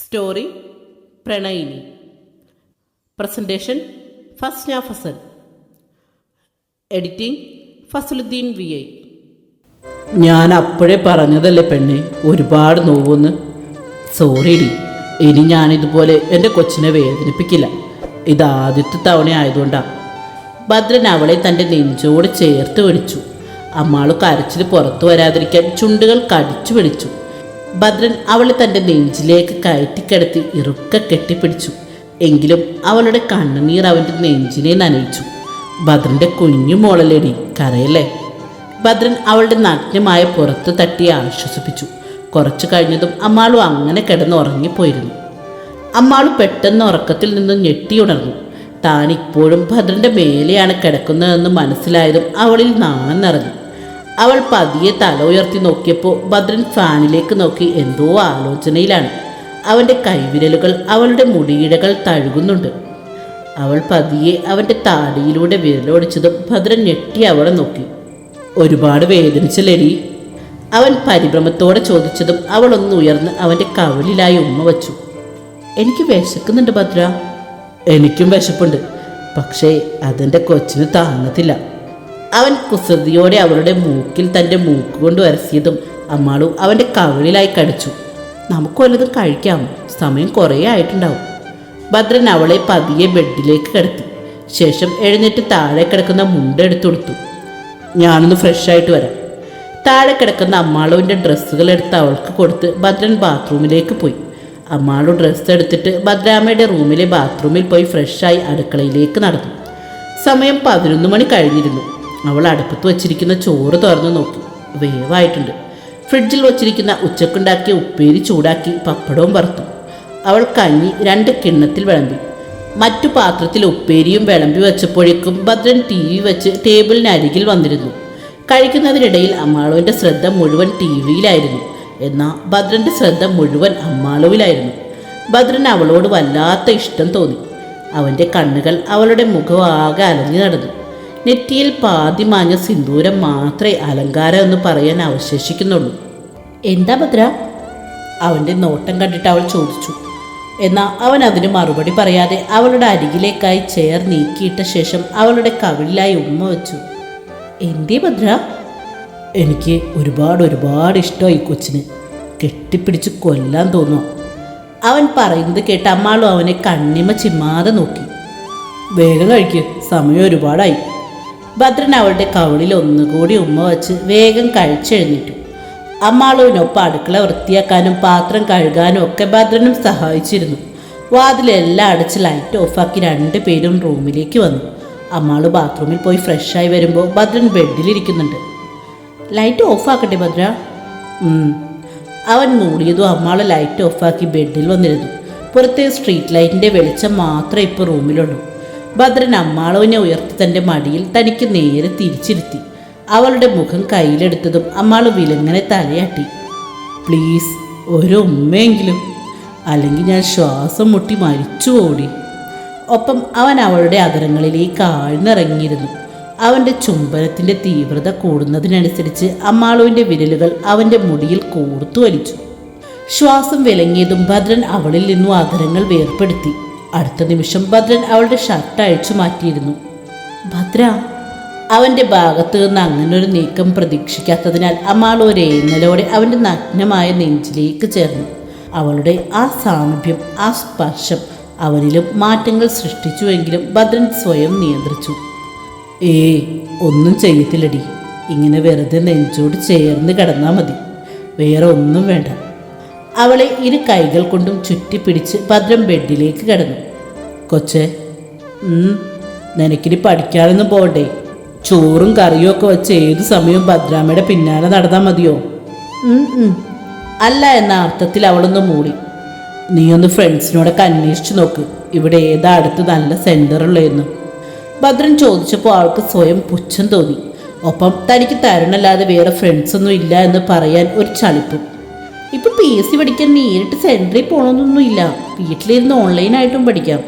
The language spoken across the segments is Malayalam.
Story പ്രണയിനി. Presentation Fasna Fasal editing Fasaluddin V I. ഞാൻ അപ്പോഴേ പറഞ്ഞതല്ലേ പെണ്ണെ ഒരുപാട് നോവെന്ന്. സോറി ഡി ഇനി ഞാനിതുപോലെ എന്റെ കൊച്ചിനെ വേദനിപ്പിക്കില്ല. ഇത് ആദ്യത്തെ തവണ ആയതുകൊണ്ടാണ് ഭദ്രൻ അവളെ തന്റെ നെഞ്ചോട് ചേർത്ത് പിടിച്ചു. അമ്മാൾ കരച്ചിൽ പുറത്തു വരാതിരിക്കാൻ ചുണ്ടുകൾ കടിച്ചു പിടിച്ചു. ഭദ്രൻ അവളെ തന്റെ നെഞ്ചിലേക്ക് കയറ്റിക്കിടത്തി ഇറുക്ക കെട്ടിപ്പിടിച്ചു. എങ്കിലും അവളുടെ കണ്ണുനീർ അവന്റെ നെഞ്ചിനെ നനയിച്ചു. ഭദ്രന്റെ കുഞ്ഞു മോളലേടി കരയല്ലേ? ഭദ്രൻ അവളുടെ നഗ്നമായ പുറത്ത് തട്ടി ആശ്വസിപ്പിച്ചു. കുറച്ചു കഴിഞ്ഞതും അമ്മാളും അങ്ങനെ കിടന്ന് ഉറങ്ങിപ്പോയിരുന്നു അമ്മാളും പെട്ടെന്ന് ഉറക്കത്തിൽ നിന്ന് ഞെട്ടിയുണർന്നു. താൻ ഇപ്പോഴും ഭദ്രന്റെ മേലെയാണ് കിടക്കുന്നതെന്ന് മനസ്സിലായതും അവളിൽ നാണം നിറഞ്ഞു അവൾ പതിയെ തല ഉയർത്തി നോക്കിയപ്പോൾ ഭദ്രൻ ഫാനിലേക്ക് നോക്കി എന്തോ ആലോചനയിലാണ്. അവന്റെ കൈവിരലുകൾ അവളുടെ മുടിയിഴകൾ തഴുകുന്നുണ്ട്. അവൾ പതിയെ അവന്റെ താടിയിലൂടെ വിരലോടിച്ചതും ഭദ്രൻ ഞെട്ടി അവളെ നോക്കി. ഒരുപാട് വേദനിച്ചല്ലേടി? അവൻ പരിഭ്രമത്തോടെ ചോദിച്ചതും അവളൊന്ന് ഉയർന്ന് അവന്റെ കവലിലായി ഉമ്മ വച്ചു. എനിക്ക് വിശക്കുന്നുണ്ട് ഭദ്ര. എനിക്കും വിശപ്പുണ്ട്. പക്ഷേ അതെന്റെ കൊച്ചിന് താങ്ങത്തില്ല. അവൻ കുസൃതിയോടെ അവളുടെ മൂക്കിൽ തന്റെ മൂക്ക് കൊണ്ട് വരസിയതും അമ്മാളു അവന്റെ കവിളിലായി കടിച്ചു. നമുക്ക് വല്ലതും കഴിക്കാം. സമയം കുറേ ആയിട്ടുണ്ടാവും. ഭദ്രൻ അവളെ പതിയെ ബെഡിലേക്ക് കിടത്തി. ശേഷം എഴുന്നേറ്റ് താഴെ കിടക്കുന്ന മുണ്ട് എടുത്തു കൊടുത്തു. ഞാനൊന്ന് ഫ്രഷായിട്ട് വരാം. താഴെ കിടക്കുന്ന അമ്മാളുവിന്റെ ഡ്രസ്സുകൾ എടുത്ത് അവൾക്ക് കൊടുത്ത് ഭദ്രൻ ബാത്റൂമിലേക്ക് പോയി. അമ്മാളു ഡ്രസ്സ് എടുത്തിട്ട് ഭദ്രാമ്മയുടെ റൂമിലെ ബാത്റൂമിൽ പോയി ഫ്രഷായി അടുക്കളയിലേക്ക് നടന്നു. സമയം പതിനൊന്ന് മണി കഴിഞ്ഞിരുന്നു. അവൾ അടുപ്പത്ത് വച്ചിരിക്കുന്ന ചോറ് തുറന്നു നോക്കി. വേവായിട്ടുണ്ട്. ഫ്രിഡ്ജിൽ വച്ചിരിക്കുന്ന ഉച്ചക്കുണ്ടാക്കിയ ഉപ്പേരി ചൂടാക്കി പപ്പടവും വറുത്തു. അവൾ കഞ്ഞി രണ്ട് കിണ്ണത്തിൽ വിളമ്പി. മറ്റു പാത്രത്തിൽ ഉപ്പേരിയും വിളമ്പി വെച്ചപ്പോഴേക്കും ഭദ്രൻ ടി വി വെച്ച് ടേബിളിനരികിൽ വന്നിരുന്നു. കഴിക്കുന്നതിനിടയിൽ അമ്മാളുവിന്റെ ശ്രദ്ധ മുഴുവൻ ടി വിയിലായിരുന്നു എന്നാൽ ഭദ്രന്റെ ശ്രദ്ധ മുഴുവൻ അമ്മാളുവിലായിരുന്നു. ഭദ്രൻ അവളോട് വല്ലാത്ത ഇഷ്ടം തോന്നി. അവന്റെ കണ്ണുകൾ അവളുടെ മുഖം ആകെ അലഞ്ഞു നടന്നു. നെറ്റിയിൽ പാതി മാഞ്ഞ സിന്ദൂരം മാത്രമേ അലങ്കാരം എന്ന് പറയാൻ അവശേഷിക്കുന്നുള്ളൂ. എന്താ ഭദ്ര? അവന്റെ നോട്ടം കണ്ടിട്ട് അവൾ ചോദിച്ചു. എന്നാൽ അവൻ അതിന് മറുപടി പറയാതെ അവളുടെ അരികിലേക്കായി ചെയർ നീക്കിയിട്ട ശേഷം അവളുടെ കവിളിലായി ഉമ്മ വെച്ചു. എന്തേ ഭദ്ര? എനിക്ക് ഒരുപാട് ഒരുപാട് ഇഷ്ടമായി കൊച്ചിന്. കെട്ടിപ്പിടിച്ച് കൊല്ലാൻ തോന്നുന്നു അവൻ പറയുന്നത് കേട്ട് അമ്മാളും അവനെ കണ്ണിമ ചിമ്മാതെ നോക്കി. വേഗം കഴിക്കും സമയം ഒരുപാടായി. ഭദ്രൻ അവളുടെ കവിളിൽ ഒന്നുകൂടി ഉമ്മ വച്ച് വേഗം കഴിച്ചെഴുന്നേറ്റു. അമ്മാളുവിനൊപ്പം അടുക്കള വൃത്തിയാക്കാനും പാത്രം കഴുകാനും ഒക്കെ ഭദ്രനും സഹായിച്ചിരുന്നു. വാതിലെല്ലാം അടച്ച് ലൈറ്റ് ഓഫാക്കി രണ്ട് പേരും റൂമിലേക്ക് വന്നു. അമ്മാൾ ബാത്റൂമിൽ പോയി ഫ്രഷായി വരുമ്പോൾ ഭദ്രൻ ബെഡിലിരിക്കുന്നുണ്ട് ലൈറ്റ് ഓഫാക്കട്ടെ ഭദ്ര. അവൻ മൂടിയതും അമ്മാൾ ലൈറ്റ് ഓഫാക്കി ബെഡിൽ വന്നിരുന്നു. പുറത്തെ സ്ട്രീറ്റ് ലൈറ്റിന്റെ വെളിച്ചം മാത്രമേ ഇപ്പോൾ റൂമിലുള്ളൂ ഭദ്രൻ അമ്മാളുവിനെ ഉയർത്തി തന്റെ മടിയിൽ തനിക്ക് നേരെ തിരിച്ചിരുത്തി. അവളുടെ മുഖം കയ്യിലെടുത്തതും അമ്മാൾ വിലങ്ങനെ തലയാട്ടി. പ്ലീസ് ഒരു ഉമ്മയെങ്കിലും. അല്ലെങ്കിൽ ഞാൻ ശ്വാസം മുട്ടി മരിച്ചു ഓടി. ഒപ്പം അവൻ അവളുടെ അകരങ്ങളിലേക്ക് ആഴ്ന്നിറങ്ങിയിരുന്നു. അവന്റെ ചുംബനത്തിന്റെ തീവ്രത കൂടുന്നതിനനുസരിച്ച് അമ്മാളുവിന്റെ വിരലുകൾ അവന്റെ മുടിയിൽ കോർത്തു വലിച്ചു ശ്വാസം വിലങ്ങിയതും ഭദ്രൻ അവളിൽ നിന്നും അകരങ്ങൾ വേർപ്പെടുത്തി. അടുത്ത നിമിഷം ഭദ്രൻ അവളുടെ ഷർട്ട് അഴിച്ചു മാറ്റിയിരുന്നു. ഭദ്ര അവന്റെ ഭാഗത്ത് നിന്ന് അങ്ങനൊരു നീക്കം പ്രതീക്ഷിക്കാത്തതിനാൽ അമാൾ ഒരു ഏങ്ങലോടെ അവന്റെ നഗ്നമായ നെഞ്ചിലേക്ക് ചേർന്നു. അവളുടെ ആ സാമീപ്യം ആ സ്പർശം അവനിലും മാറ്റങ്ങൾ സൃഷ്ടിച്ചുവെങ്കിലും ഭദ്രൻ സ്വയം നിയന്ത്രിച്ചു. ഏ ഒന്നും ചെയ്യത്തില്ലടി. ഇങ്ങനെ വെറുതെ നെഞ്ചോട് ചേർന്ന് കിടന്നാൽ മതി. വേറെ ഒന്നും വേണ്ട. അവളെ ഇരു കൈകൾ കൊണ്ടും ചുറ്റിപ്പിടിച്ച് ഭദ്രം ബെഡിലേക്ക് കിടന്നു. കൊച്ചെ നിനക്കിനി പഠിക്കാനൊന്നും പോകണ്ടേ? ചോറും കറിയും ഒക്കെ വെച്ച് ഏത് സമയവും ഭദ്രാമ്മയുടെ പിന്നാലെ നടന്നാൽ മതിയോ. അല്ല എന്ന അർത്ഥത്തിൽ അവളൊന്ന് മൂടി. നീ ഒന്ന് ഫ്രണ്ട്സിനോടൊക്കെ അന്വേഷിച്ചു നോക്ക്. ഇവിടെ ഏതാ അടുത്ത് നല്ല സെന്ററുള്ളതെന്ന് ഭദ്രൻ ചോദിച്ചപ്പോൾ ആൾക്ക് സ്വയം പുച്ഛം തോന്നി. ഒപ്പം തനിക്ക് തരുണല്ലാതെ വേറെ ഫ്രണ്ട്സൊന്നും ഇല്ല എന്ന് പറയാൻ ഒരു ചളിപ്പും ഇപ്പൊ പി എസ് സി പഠിക്കാൻ നേരിട്ട് സെന്ററിൽ പോകണമെന്നൊന്നും ഇല്ല വീട്ടിലിരുന്ന് ഓൺലൈനായിട്ടും പഠിക്കാം.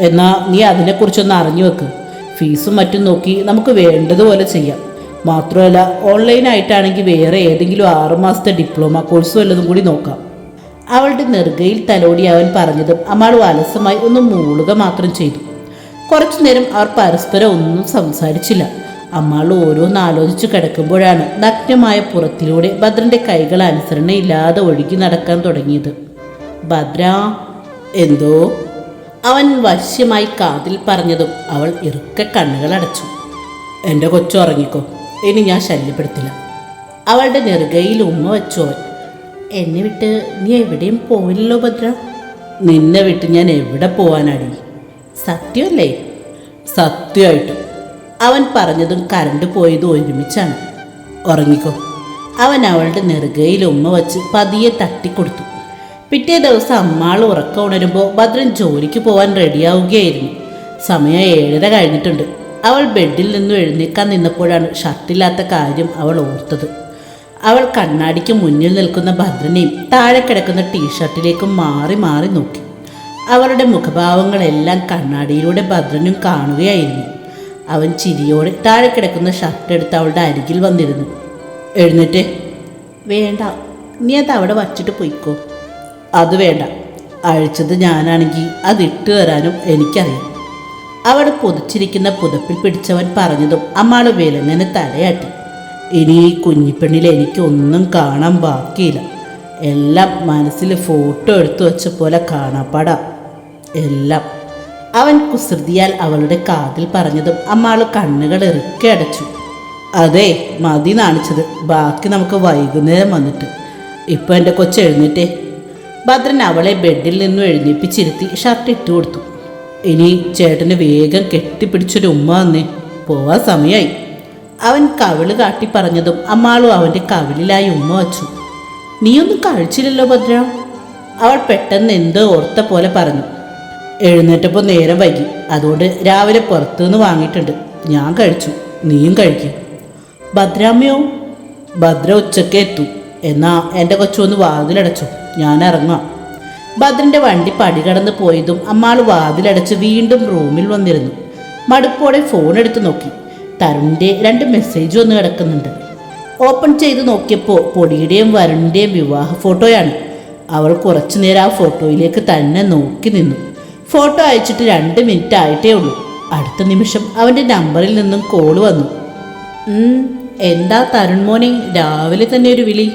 എന്നാ നീ അതിനെക്കുറിച്ചൊന്ന് അറിഞ്ഞു വെക്ക്. ഫീസും മറ്റും നോക്കി നമുക്ക് വേണ്ടതുപോലെ ചെയ്യാം. മാത്രമല്ല ഓൺലൈനായിട്ടാണെങ്കിൽ വേറെ ഏതെങ്കിലും ആറുമാസത്തെ ഡിപ്ലോമ കോഴ്സ് വല്ലതും കൂടി നോക്കാം. അവളുടെ നെറുകയിൽ തലോടി അവൻ പറഞ്ഞതും അമ്മാൾ വലസമായി ഒന്ന് മൂളുക മാത്രം ചെയ്തു. കുറച്ചു നേരം അവർ പരസ്പരം ഒന്നും സംസാരിച്ചില്ല. അമ്മാൾ ഓരോന്ന് ആലോചിച്ചു കിടക്കുമ്പോഴാണ് നഗ്നമായ പുറത്തിലൂടെ ഭദ്രന്റെ കൈകൾ അനുസരണയില്ലാതെ ഒഴുകി നടക്കാൻ തുടങ്ങിയത്. ഭദ്ര എന്തോ? അവൻ വശ്യമായി കാതിൽ പറഞ്ഞതും അവൾ ഇറുക്കെ കണ്ണുകൾ അടച്ചു. എന്റെ കൊച്ചു ഉറങ്ങിക്കോ ഇനി ഞാൻ ശല്യപ്പെടുത്തില്ല. അവളുടെ നെറുകയിൽ ഉമ്മ വെച്ചു എന്നെ വിട്ട് നീ എവിടെയും പോയില്ലോ ഭദ്ര? നിന്നെ വിട്ട് ഞാൻ എവിടെ പോവാനാടി? സത്യമല്ലേ? സത്യമായിട്ടും. അവൻ പറഞ്ഞതും കരണ്ട് പോയതും ഒരുമിച്ചാണ്. ഉറങ്ങിക്കോ. അവൻ അവളുടെ നെറുകയിൽ ഉമ്മ വച്ച് പതിയെ തട്ടിക്കൊടുത്തു. പിറ്റേ ദിവസം അമ്മാൾ ഉറക്കം ഉണരുമ്പോൾ ഭദ്രൻ ജോലിക്ക് പോവാൻ റെഡിയാവുകയായിരുന്നു. സമയം ഏഴര കഴിഞ്ഞിട്ടുണ്ട്. അവൾ ബെഡിൽ നിന്നും എഴുന്നേക്കാൻ നിന്നപ്പോഴാണ് ഷർട്ടില്ലാത്ത കാര്യം അവൾ ഓർത്തത്. അവൾ കണ്ണാടിക്ക് മുന്നിൽ നിൽക്കുന്ന ഭദ്രനെയും താഴെ കിടക്കുന്ന ടീഷർട്ടിലേക്കും മാറി മാറി നോക്കി. അവരുടെ മുഖഭാവങ്ങളെല്ലാം കണ്ണാടിയിലൂടെ ഭദ്രനും കാണുകയായിരുന്നു. അവൻ ചിരിയോടെ താഴെ കിടക്കുന്ന ഷർട്ട് എടുത്ത് അവളുടെ അരികിൽ വന്നിരുന്നു. എഴുന്നേറ്റ്. വേണ്ട. നീ അത് അവിടെ വച്ചിട്ട് പോയിക്കോ. അത് വേണ്ട. അഴിച്ചത് ഞാനാണെങ്കിൽ അത് ഇട്ട് തരാനും എനിക്കറിയാം. അവിടെ പൊതിച്ചിരിക്കുന്ന പുതപ്പിൽ പിടിച്ചവൻ പറഞ്ഞതും അമ്മാൾ വിലങ്ങനെ തലയാട്ടി. ഇനി ഈ കുഞ്ഞിപ്പെണ്ണിൽ എനിക്കൊന്നും കാണാൻ ബാക്കിയില്ല. എല്ലാം മനസ്സിൽ ഫോട്ടോ എടുത്തു വെച്ച പോലെ കാണാപ്പാടാം. എല്ലാം. അവൻ കുസൃതിയാൽ അവളുടെ കാതിൽ പറഞ്ഞതും അമ്മാൾ കണ്ണുകൾ ഇറുക്കി അടച്ചു. അതെ മതി നാണിച്ചത്. ബാക്കി നമുക്ക് വൈകുന്നേരം വന്നിട്ട്. ഇപ്പം എന്റെ കൊച്ചു എഴുന്നേറ്റേ. ഭദ്രൻ അവളെ ബെഡിൽ നിന്നും എഴുന്നേപ്പിച്ചിരുത്തി ഷർട്ട് ഇട്ടു കൊടുത്തു. ഇനി ചേട്ടന് വേഗം കെട്ടിപ്പിടിച്ചൊരു ഉമ്മ വന്നേ. പോവാൻ സമയമായി അവൻ കവിൾ കാട്ടി പറഞ്ഞതും അമ്മാളും അവന്റെ കവിളിലായി ഉമ്മ വച്ചു. നീയൊന്നും കഴിച്ചില്ലല്ലോ ഭദ്ര. അവൾ പെട്ടെന്ന് എന്തോ ഓർത്ത പോലെ പറഞ്ഞു. എഴുന്നേറ്റപ്പോൾ നേരം വൈകി. അതുകൊണ്ട് രാവിലെ പുറത്തുനിന്ന് വാങ്ങിയിട്ടുണ്ട്. ഞാൻ കഴിച്ചു. നീയും കഴിക്കും. ഭദ്രാമ്മയോ ഭദ്ര ഉച്ചയ്ക്ക് എത്തും. എന്നാ എന്റെ കൊച്ചൊന്ന് വാതിലടച്ചു. ഞാൻ ഇറങ്ങാം ഭദ്രന്റെ വണ്ടി പടികടന്ന് പോയതും അമ്മാൾ വാതിലടച്ച് വീണ്ടും റൂമിൽ വന്നിരുന്നു. മടുപ്പോടെ ഫോൺ എടുത്ത് നോക്കി. തരുണിന്റെ രണ്ട് മെസ്സേജ് വന്ന് കിടക്കുന്നുണ്ട്. ഓപ്പൺ ചെയ്ത് നോക്കിയപ്പോൾ പൊടിയുടെയും വരുണിന്റെയും വിവാഹ ഫോട്ടോയാണ്. അവൾ കുറച്ചു നേരം ആ ഫോട്ടോയിലേക്ക് തന്നെ നോക്കി നിന്നു. ഫോട്ടോ അയച്ചിട്ട് രണ്ട് മിനിറ്റ് ആയിട്ടേ ഉള്ളൂ. അടുത്ത നിമിഷം അവന്റെ നമ്പറിൽ നിന്നും കോൾ വന്നു. എന്താ തരുൺ മോനെ രാവിലെ തന്നെ ഒരു വിളി.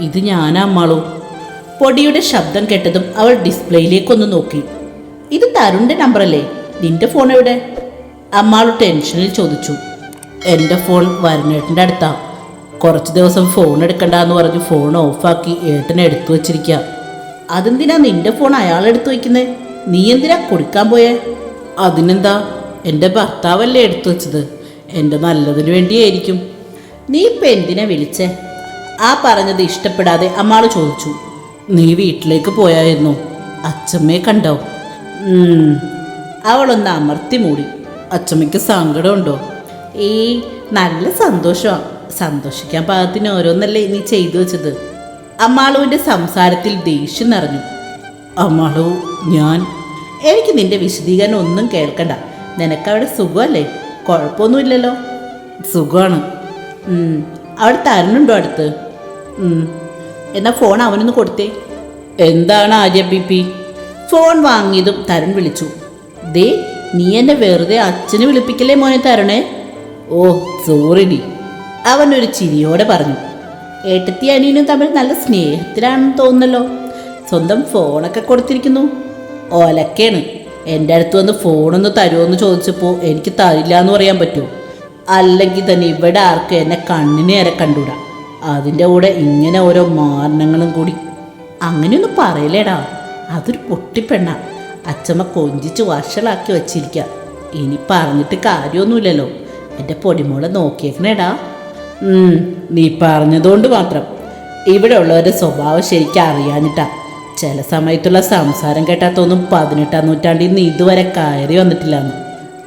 ഇത് ഞാനാ മളു. പൊടിയുടെ ശബ്ദം കേട്ടതും അവൾ ഡിസ്പ്ലേയിലേക്കൊന്ന് നോക്കി. ഇത് തരുണിന്റെ നമ്പറല്ലേ? നിന്റെ ഫോൺ എവിടെ? അമ്മാൾ ടെൻഷനിൽ ചോദിച്ചു. എന്റെ ഫോൺ വരണേട്ടന്റെ അടുത്താ. കുറച്ച് ദിവസം ഫോൺ എടുക്കണ്ടെന്ന് പറഞ്ഞ് ഫോൺ ഓഫാക്കി ഏട്ടനെ എടുത്തു വച്ചിരിക്കുക അതെന്തിനാ നിന്റെ ഫോൺ അയാൾ എടുത്തു വയ്ക്കുന്നത് നീ എന്തിനാ കൊടുക്കാൻ പോയേ? അതിനെന്താ? എന്റെ ഭർത്താവല്ലേ എടുത്തു വെച്ചത്. എന്റെ നല്ലതിനു വേണ്ടിയായിരിക്കും. നീ ഇപ്പം എന്തിനാ വിളിച്ചേ? ആ പറഞ്ഞത് ഇഷ്ടപ്പെടാതെ അമ്മാൾ ചോദിച്ചു. നീ വീട്ടിലേക്ക് പോയായിരുന്നു? അച്ചമ്മയെ കണ്ടോ. അവളൊന്ന് അമർത്തി മൂടി. അച്ചമ്മയ്ക്ക് സങ്കടമുണ്ടോ? ഈ നല്ല സന്തോഷമാണ് സന്തോഷിക്കാൻ പാകത്തിന് ഓരോന്നല്ലേ നീ ചെയ്തു വെച്ചത്? അമ്മാളുവിന്റെ സംസാരത്തിൽ ദേഷ്യം നിറഞ്ഞു. അമ്മാളു ഞാൻ എനിക്ക് നിന്റെ വിശദീകരണം ഒന്നും കേൾക്കണ്ട. നിനക്കവിടെ സുഖമല്ലേ? കുഴപ്പമൊന്നുമില്ലല്ലോ. സുഖമാണ്. അവിടെ തരണുണ്ടോ അടുത്ത്? എന്നാൽ എന്നാ ഫോൺ അവനൊന്ന് കൊടുത്തേ. എന്താണ് ആര്യ ബി പി? ഫോൺ വാങ്ങിയതും തരുൺ വിളിച്ചു. ദേ നീ എന്നെ വെറുതെ അച്ഛനെ വിളിപ്പിക്കലേ മോനെ തരണേ? ഓ സോറി ഡി. അവൻ ഒരു ചിരിയോടെ പറഞ്ഞു. ഏട്ടത്തി അനിയനും തമ്മിൽ നല്ല സ്നേഹത്തിലാണെന്ന് തോന്നുന്നല്ലോ. സ്വന്തം ഫോണൊക്കെ കൊടുത്തിരിക്കുന്നു. ഓലക്കേണ് എന്റെ അടുത്ത് വന്ന് ഫോണൊന്ന് തരുമോയെന്ന് ചോദിച്ചപ്പോൾ എനിക്ക് തരില്ല എന്ന് പറയാൻ പറ്റുമോ? അല്ലെങ്കിൽ തന്നെ ഇവിടെ ആർക്കും എന്നെ കണ്ണിനേറെ കണ്ടുവിടാം അതിന്റെ കൂടെ ഇങ്ങനെ ഓരോ മാരണങ്ങളും കൂടി. അങ്ങനെയൊന്നും പറയലേടാ. അതൊരു പൊട്ടിപ്പെണ്ണ അച്ചമ്മ കൊഞ്ചിച്ച് വഷളാക്കി വച്ചിരിക്കുക ഇനി പറഞ്ഞിട്ട് കാര്യമൊന്നുമില്ലല്ലോ. എന്റെ പൊടിമോളെ നോക്കിയേക്കണേടാ. നീ പറഞ്ഞതുകൊണ്ട് മാത്രം. ഇവിടെ ഉള്ളവരുടെ സ്വഭാവം ശരിക്കും അറിയാഞ്ഞിട്ടാ. ചില സമയത്തുള്ള സംസാരം കേട്ടാത്തൊന്നും തോന്നും പതിനെട്ടാം നൂറ്റാണ്ടിൽ നിന്ന് ഇതുവരെ കയറി വന്നിട്ടില്ലാന്ന്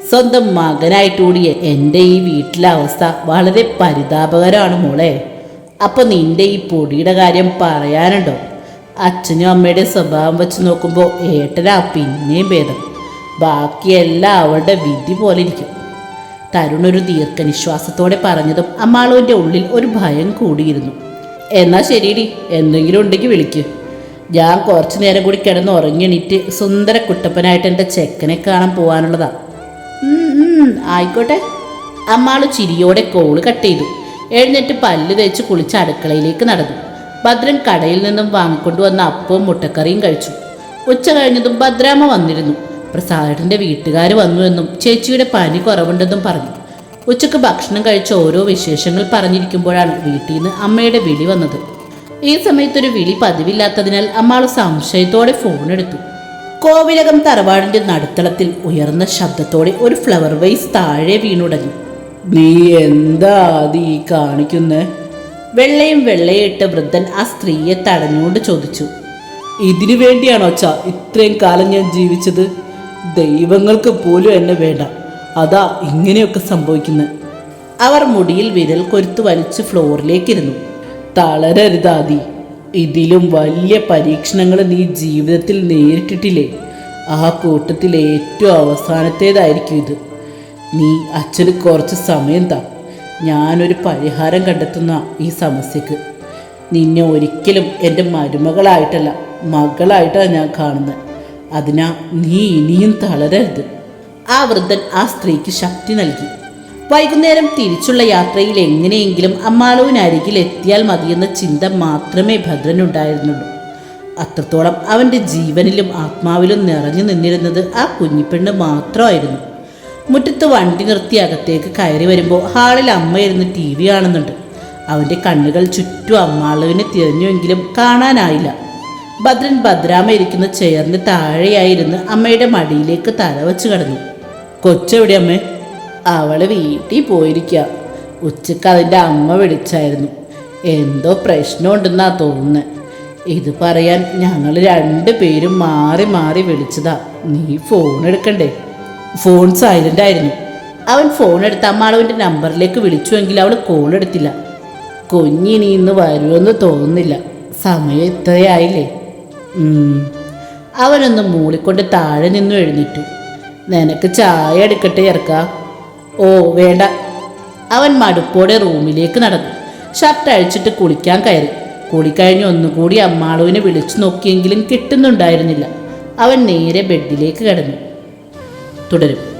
സ്വന്തം മകനായിട്ട് കൂടി എന്റെ ഈ വീട്ടിലെ അവസ്ഥ വളരെ പരിതാപകരമാണ് മോളെ. അപ്പൊ നിന്റെ ഈ പൊടിയുടെ കാര്യം പറയാനുണ്ടോ? അച്ഛനും അമ്മയുടെ സ്വഭാവം വെച്ച് നോക്കുമ്പോൾ ഏട്ടനാ പിന്നെയും ഭേദം. ബാക്കിയെല്ലാം അവളുടെ വിധി പോലെ ഇരിക്കും. തരുൺ ഒരു ദീർഘനിശ്വാസത്തോടെ പറഞ്ഞതും അമ്മാളുവിന്റെ ഉള്ളിൽ ഒരു ഭയം കൂടിയിരുന്നു. എന്നാൽ ശരിയടി എന്തെങ്കിലും ഉണ്ടെങ്കിൽ വിളിക്ക്. ഞാൻ കുറച്ചു നേരം കൂടി കിടന്ന് ഉറങ്ങിയെണീറ്റ് സുന്ദര കുട്ടപ്പനായിട്ട് എന്റെ ചെക്കനെ കാണാൻ പോകാനുള്ളതാ ആയിക്കോട്ടെ. അമ്മാൾ ചിരിയോടെ കോൾ കട്ട് ചെയ്തു. എഴുന്നേറ്റ് പല്ല് തേച്ച് കുളിച്ച് അടുക്കളയിലേക്ക് നടന്നു. ഭദ്രൻ കടയിൽ നിന്നും വാങ്ങിക്കൊണ്ടുവന്ന അപ്പവും മുട്ടക്കറിയും കഴിച്ചു. ഉച്ച കഴിഞ്ഞതും ഭദ്രാമ്മ വന്നിരുന്നു. പ്രസാദേട്ടന്റെ വീട്ടുകാർ വന്നുവെന്നും ചേച്ചിയുടെ പനി കുറവുണ്ടെന്നും പറഞ്ഞു. ഉച്ചയ്ക്ക് ഭക്ഷണം കഴിച്ച ഓരോ വിശേഷങ്ങൾ പറഞ്ഞിരിക്കുമ്പോഴാണ് വീട്ടിൽ നിന്ന് അമ്മയുടെ വിളി വന്നത്. ഈ സമയത്തൊരു വിളി പതിവില്ലാത്തതിനാൽ അമ്മാൾ സംശയത്തോടെ ഫോൺ എടുത്തു. കോവിലകം തറവാടിന്റെ നടുത്തളത്തിൽ ഉയർന്ന ശബ്ദത്തോടെ ഒരു ഫ്ലവർ വൈസ് താഴെ വീണുടഞ്ഞു. നീ എന്താ കാണിക്കുന്ന ഈ കാണിക്കുന്നേ? വെള്ളയും വെള്ളയിട്ട് ഇട്ട വൃദ്ധൻ ആ സ്ത്രീയെ തടഞ്ഞുകൊണ്ട് ചോദിച്ചു. ഇതിനു വേണ്ടിയാണോ അച്ഛാ ഇത്രയും കാലം ഞാൻ ജീവിച്ചത്? ദൈവങ്ങൾക്ക് പോലും എന്നെ വേണ്ട. അതാ ഇങ്ങനെയൊക്കെ സംഭവിക്കുന്നത് അവർ മുടിയിൽ വിരൽ കൊരുത്തു വലിച്ച് ഫ്ലോറിലേക്കിരുന്നു തളരരുതാതി. ഇതിലും വലിയ പരീക്ഷണങ്ങൾ നീ ജീവിതത്തിൽ നേരിട്ടിട്ടില്ലേ? ആ കൂട്ടത്തിൽ ഏറ്റവും അവസാനത്തേതായിരിക്കും ഇത്. നീ അച്ഛന് കുറച്ച് സമയം താ. ഞാനൊരു പരിഹാരം കണ്ടെത്തുന്ന ഈ സമസ്യക്ക്. നിന്നെ ഒരിക്കലും എന്റെ മരുമകളായിട്ടല്ല മകളായിട്ടാണ് ഞാൻ കാണുന്നത് അതിനാ നീ ഇനിയും തളരരുത്. ആ വൃദ്ധൻ ആ സ്ത്രീക്ക് ശക്തി നൽകി. വൈകുന്നേരം തിരിച്ചുള്ള യാത്രയിൽ എങ്ങനെയെങ്കിലും അമ്മാളുവിനരികിൽ എത്തിയാൽ മതിയെന്ന ചിന്ത മാത്രമേ ഭദ്രനുണ്ടായിരുന്നുള്ളൂ. അത്രത്തോളം അവന്റെ ജീവനിലും ആത്മാവിലും നിറഞ്ഞു നിന്നിരുന്നത് ആ കുഞ്ഞിപ്പെണ്ണ് മാത്രമായിരുന്നു. മുറ്റത്ത് വണ്ടി നിർത്തി അകത്തേക്ക് കയറി വരുമ്പോൾ ഹാളിൽ അമ്മയിരുന്ന് ടി വി കാണുന്നുണ്ട്. അവന്റെ കണ്ണുകൾ ചുറ്റും അമ്മാളുവിനെ തിരഞ്ഞുവെങ്കിലും കാണാനായില്ല. ഭദ്രൻ ഭദ്രാമ ഇരിക്കുന്ന ചെയറിന് താഴെയായിരുന്ന് അമ്മയുടെ മടിയിലേക്ക് തലവച്ച് കടന്നു. കൊച്ചെവിടെ അമ്മേ അവൾ വീട്ടിൽ പോയിരിക്കുക ഉച്ചയ്ക്ക് അതിന്റെ അമ്മ വിളിച്ചായിരുന്നു. എന്തോ പ്രശ്നമുണ്ടെന്നാ തോന്നുന്നത് ഇത് പറയാൻ ഞങ്ങൾ രണ്ട് പേരും മാറി മാറി വിളിച്ചതാ. നീ ഫോൺ എടുക്കണ്ടേ? ഫോൺ സൈലന്റ് ആയിരുന്നു. അവൻ ഫോൺ എടുത്ത് അമ്മാളവിന്റെ നമ്പറിലേക്ക് വിളിച്ചുവെങ്കിൽ അവൾ കോൾ എടുത്തില്ല. കുഞ്ഞിനി ഇന്ന് വരുമെന്ന് തോന്നുന്നില്ല. സമയം ഇത്രയായില്ലേ. അവനൊന്ന് മൂളിക്കൊണ്ട് താഴെ നിന്നു എഴുന്നേറ്റു. നിനക്ക് ചായ എടുക്കട്ടെ ഇറക്ക ഓ വേണ്ട. അവൻ മടുപ്പോടെ റൂമിലേക്ക് നടന്നു. ഷർട്ട് അഴിച്ചിട്ട് കുളിക്കാൻ കയറി. കുളിക്കഴിഞ്ഞ് ഒന്നുകൂടി അമ്മാളുവിനെ വിളിച്ചു നോക്കിയെങ്കിലും കിട്ടുന്നുണ്ടായിരുന്നില്ല. അവൻ നേരെ ബെഡിലേക്ക് കിടന്നു. തുടരും.